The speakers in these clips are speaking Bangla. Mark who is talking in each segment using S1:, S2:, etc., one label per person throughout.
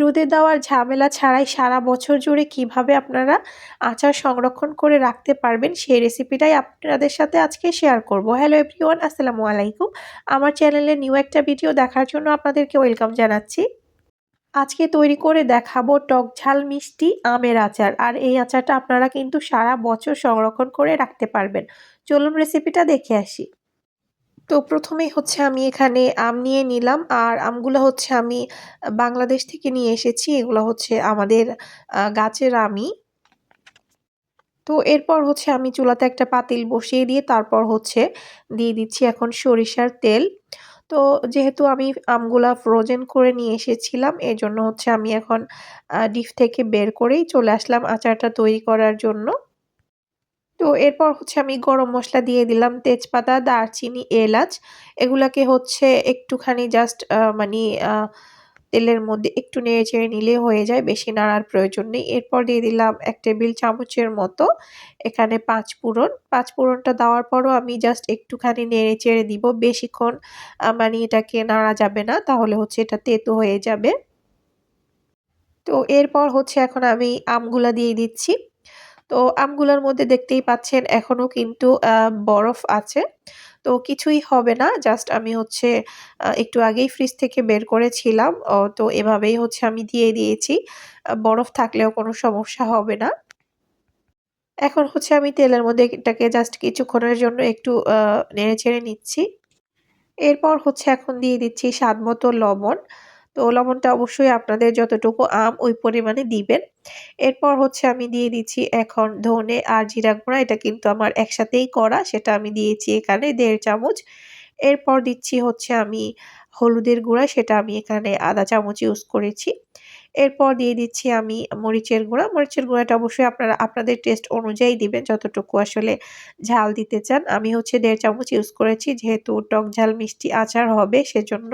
S1: রোদে দেওয়ার ঝামেলা ছাড়াই সারা বছর জুড়ে কীভাবে আপনারা আচার সংরক্ষণ করে রাখতে পারবেন সেই রেসিপিটাই আপনাদের সাথে আজকে শেয়ার করব। হ্যালো এভরিওয়ান আসসালামু আলাইকুম। আমার চ্যানেলে নিউ একটা ভিডিও দেখার জন্য আপনাদেরকে ওয়েলকাম জানাচ্ছি। আজকে তৈরি করে দেখাবো টক ঝাল মিষ্টি আমের আচার। আর এই আচারটা আপনারা কিন্তু সারা বছর সংরক্ষণ করে রাখতে পারবেন। চলুন রেসিপিটা দেখে আসি। তো প্রথমেই হচ্ছে আমি এখানে আম নিয়ে নিলাম। আর আমগুলো হচ্ছে আমি বাংলাদেশ থেকে নিয়ে এসেছি। এগুলো হচ্ছে আমাদের গাছের আমই তো এরপর হচ্ছে আমি চুলাতে একটা পাতিল বসিয়ে দিয়ে তারপর হচ্ছে দিয়ে দিচ্ছি এখন সরিষার তেল। তো যেহেতু আমি আমগুলা ফ্রোজেন করে নিয়ে এসেছিলাম, এজন্য হচ্ছে আমি এখন ডিপ থেকে বের করেই চলে আসলাম আচারটা তৈরি করার জন্য। তো এরপর হচ্ছে আমি গরম মশলা দিয়ে দিলাম তেজপাতা, দারচিনি, এলাচ। এগুলাকে হচ্ছে একটুখানি জাস্ট মানে তেলের মধ্যে একটু নেড়ে চেড়ে নিলে হয়ে যায়, বেশি নাড়ার প্রয়োজন নেই। এরপর দিয়ে দিলাম এক টেবিল চামচের মতো এখানে পাঁচ ফোড়ন। পাঁচ ফোড়নটা দেওয়ার পরও আমি জাস্ট একটুখানি নেড়ে চেড়ে দিব। বেশিক্ষণ মানে এটাকে নাড়া যাবে না, তাহলে হচ্ছে এটা তেতো হয়ে যাবে। তো এরপর হচ্ছে এখন আমি আমগুলা দিয়ে দিচ্ছি। তো আমগুলোর মধ্যে দেখতেই পাচ্ছেন এখনও কিন্তু বরফ আছে। তো কিছুই হবে না, জাস্ট আমি হচ্ছে একটু আগেই ফ্রিজ থেকে বের করেছিলাম। তো এভাবেই হচ্ছে আমি দিয়ে দিয়েছি। বরফ থাকলেও কোনো সমস্যা হবে না। এখন হচ্ছে আমি তেলের মধ্যে এটাকে জাস্ট কিছুক্ষণের জন্য একটু নেড়ে ছেড়ে নিচ্ছি। এরপর হচ্ছে এখন দিয়ে দিচ্ছি স্বাদ মতো লবণ। তো লবণটা অবশ্যই আপনাদের যতটুকু আম ওই পরিমাণে দিবেন। এরপর হচ্ছে আমি দিয়ে দিচ্ছি এখন ধনে আর জিরা গুঁড়া, এটা কিন্তু আমার একসাথেই করা, সেটা আমি দিয়েছি এখানে দেড় চামচ। এরপর দিচ্ছি হচ্ছে আমি হলুদের গুঁড়া, সেটা আমি এখানে আধা চামচ ইউজ করেছি। এরপর দিয়ে দিচ্ছি আমি মরিচের গুঁড়া, মরিচের গুঁড়াটা অবশ্যই আপনারা, আপনাদের টেস্ট অনুযায়ী দিবেন, যতটুকু আসলে ঝাল দিতে চান। আমি হচ্ছে দেড় চামচ ইউজ করেছি, যেহেতু টক ঝাল মিষ্টি আচার হবে সেজন্য।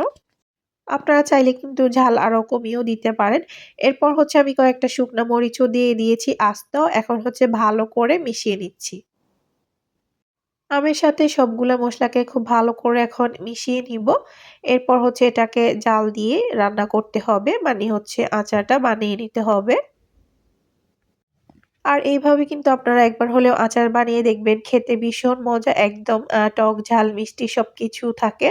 S1: আপনারা চাইলে কিন্তু ঝাল আরও কমিয়েও দিতে পারেন। এরপর হচ্ছে আমি কয়েকটা শুকনো মরিচও দিয়ে দিয়েছি, আস্ত। এখন হচ্ছে ভালো করে মিশিয়ে নিচ্ছি। আমের সাথে সবগুলো মশলাকে খুব ভালো করে এখন মিশিয়ে নিব। এরপর হচ্ছে এটাকে জাল দিয়ে রান্না করতে হবে মানে হচ্ছে আচারটা বানিয়ে নিতে হবে। আর এইভাবে কিন্তু আপনারা একবার হলেও আচার বানিয়ে দেখবেন, খেতে ভীষণ মজা, একদম টক ঝাল, মিষ্টি সব কিছু থাকে।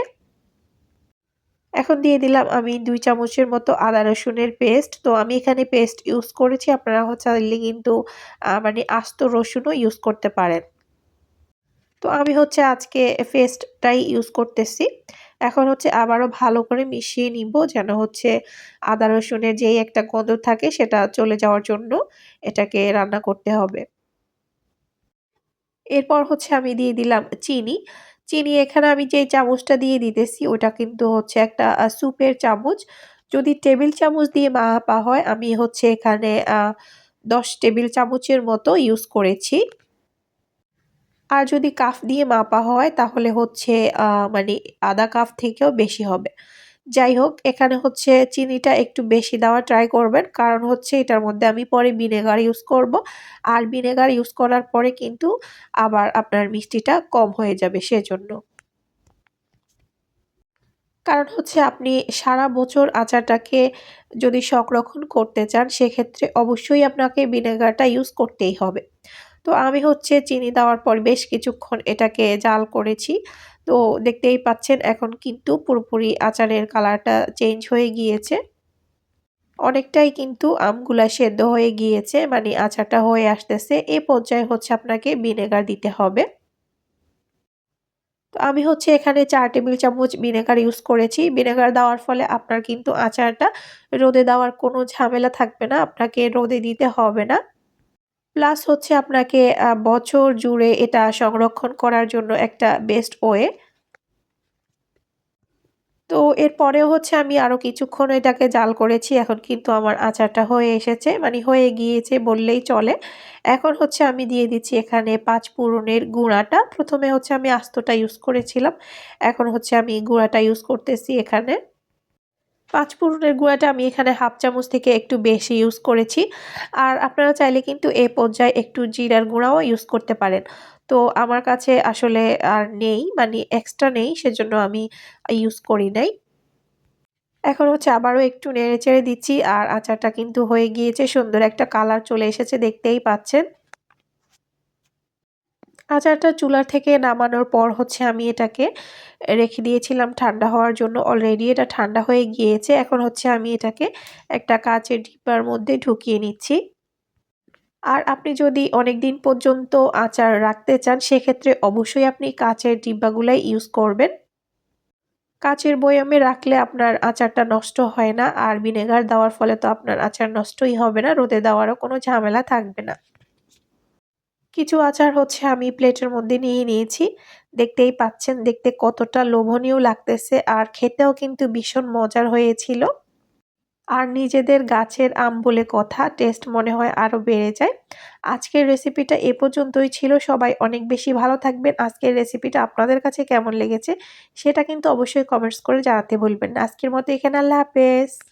S1: এখন দিয়ে দিলাম আমি দুই চামচের মতো আদা রসুনের পেস্ট। তো আমি এখানে পেস্ট ইউজ করেছি, আপনারা চাইলে কিন্তু মানে আস্ত রসুনও ইউজ করতে পারেন। তো আমি হচ্ছে আজকে পেস্টটাই ইউজ করতেছি। এখন হচ্ছে আবারও ভালো করে মিশিয়ে নিব যেন হচ্ছে আদা রসুনের যেই একটা গন্ধ থাকে সেটা চলে যাওয়ার জন্য এটাকে রান্না করতে হবে। এরপর হচ্ছে আমি দিয়ে দিলাম চিনি। চিনি এখানে আমি যে চামচটা দিয়ে দিতেছি, ওটা কিন্তু হচ্ছে একটা স্যুপের চামচ। যদি টেবিল চামচ দিয়ে মাপা হয়, আমি হচ্ছে এখানে দশ টেবিল চামচের মতো ইউজ করেছি। আর যদি কাফ দিয়ে মাপা হয়, তাহলে হচ্ছে মানে আধা কাফ থেকেও বেশি হবে। যাই হোক, এখানে হচ্ছে চিনিটা একটু বেশি দেওয়া ট্রাই করবেন। কারণ হচ্ছে এটার মধ্যে আমি পরে ভিনেগার ইউজ করব। আর ভিনেগার ইউজ করার পরে কিন্তু আবার আপনার মিষ্টিটা কম হয়ে যাবে সেজন্য। কারণ হচ্ছে আপনি সারা বছর আচারটাকে যদি সংরক্ষণ করতে চান, সেক্ষেত্রে অবশ্যই আপনাকে ভিনেগারটা ইউজ করতেই হবে। তো আমি হচ্ছে চিনি দেওয়ার পর বেশ কিছুক্ষণ এটাকে জাল করেছি। তো দেখতেই পাচ্ছেন এখন কিন্তু পুরোপুরি আচারের কালারটা চেঞ্জ হয়ে গিয়েছে। অনেকটাই কিন্তু আমগুলা সেদ্ধ হয়ে গিয়েছে মানে আচারটা হয়ে আসতেছে। এ পর্যায়ে হচ্ছে আপনাকে ভিনেগার দিতে হবে। তো আমি হচ্ছে এখানে চার টেবিল চামচ ভিনেগার ইউজ করেছি। ভিনেগার দেওয়ার ফলে আপনার কিন্তু আচারটা রোদে দেওয়ার কোনো ঝামেলা থাকবে না, আপনাকে রোদে দিতে হবে না। প্লাস হচ্ছে আপনাকে বছর জুড়ে এটা সংরক্ষণ করার জন্য একটা বেস্ট ওয়ে তো এরপরেও হচ্ছে আমি আরও কিছুক্ষণ এটাকে জাল করেছি, এখন কিন্তু আমার আচারটা হয়ে এসেছে মানে হয়ে গিয়েছে বললেই চলে। এখন হচ্ছে আমি দিয়ে দিচ্ছি এখানে পাঁচ পুরনের গুঁড়াটা, প্রথমে হচ্ছে আমি আস্তটা ইউজ করেছিলাম, এখন হচ্ছে আমি গুঁড়াটা ইউজ করতেছি এখানে। পাঁচ ফোড়নের গুঁড়াটা আমি এখানে হাফ চামচ থেকে একটু বেশি ইউজ করেছি। আর আপনারা চাইলে কিন্তু এ পর্যায়ে একটু জিরার গুঁড়াও ইউজ করতে পারেন। তো আমার কাছে আসলে আর নেই মানে এক্সট্রা নেই, সেজন্য আমি ইউজ করি নাই। এখন হচ্ছে আবারও একটু নেড়ে চেড়ে দিচ্ছি, আর আচারটা কিন্তু হয়ে গিয়েছে, সুন্দর একটা কালার চলে এসেছে, দেখতেই পাচ্ছেন। আচারটা চুলার থেকে নামানোর পর হচ্ছে আমি এটাকে রেখে দিয়েছিলাম ঠান্ডা হওয়ার জন্য। অলরেডি এটা ঠান্ডা হয়ে গিয়েছে। এখন হচ্ছে আমি এটাকে একটা কাচের ডিব্বার মধ্যে ঢুকিয়ে নিচ্ছি। আর আপনি যদি অনেক দিন পর্যন্ত আচার রাখতে চান, সেক্ষেত্রে অবশ্যই আপনি কাচের ডিব্বাগুলাই ইউজ করবেন। কাচের বয়ামে রাখলে আপনার আচারটা নষ্ট হয় না। আর ভিনেগার দেওয়ার ফলে তো আপনার আচার নষ্টই হবে না। রোদে দেওয়ারও কোনো ঝামেলা থাকবে না। কিছু আচার হচ্ছে আমি প্লেটের মধ্যে নিয়ে নিয়েছি। দেখতেই পাচ্ছেন, দেখতে কতটা লোভনীয় লাগতেছে আর খেতেও কিন্তু ভীষণ মজার হয়েছিল। আর নিজেদের গাছের আম বলে কথা টেস্ট মনে হয় আরও বেড়ে যায়। আজকের রেসিপিটা এ পর্যন্তই ছিল। সবাই অনেক বেশি ভালো থাকবেন। আজকের রেসিপিটা আপনাদের কাছে কেমন লেগেছে, সেটা কিন্তু অবশ্যই কমেন্টস করে জানাতে ভুলবেন আজকের মতো এখানে আল্লাহ হাফেজ।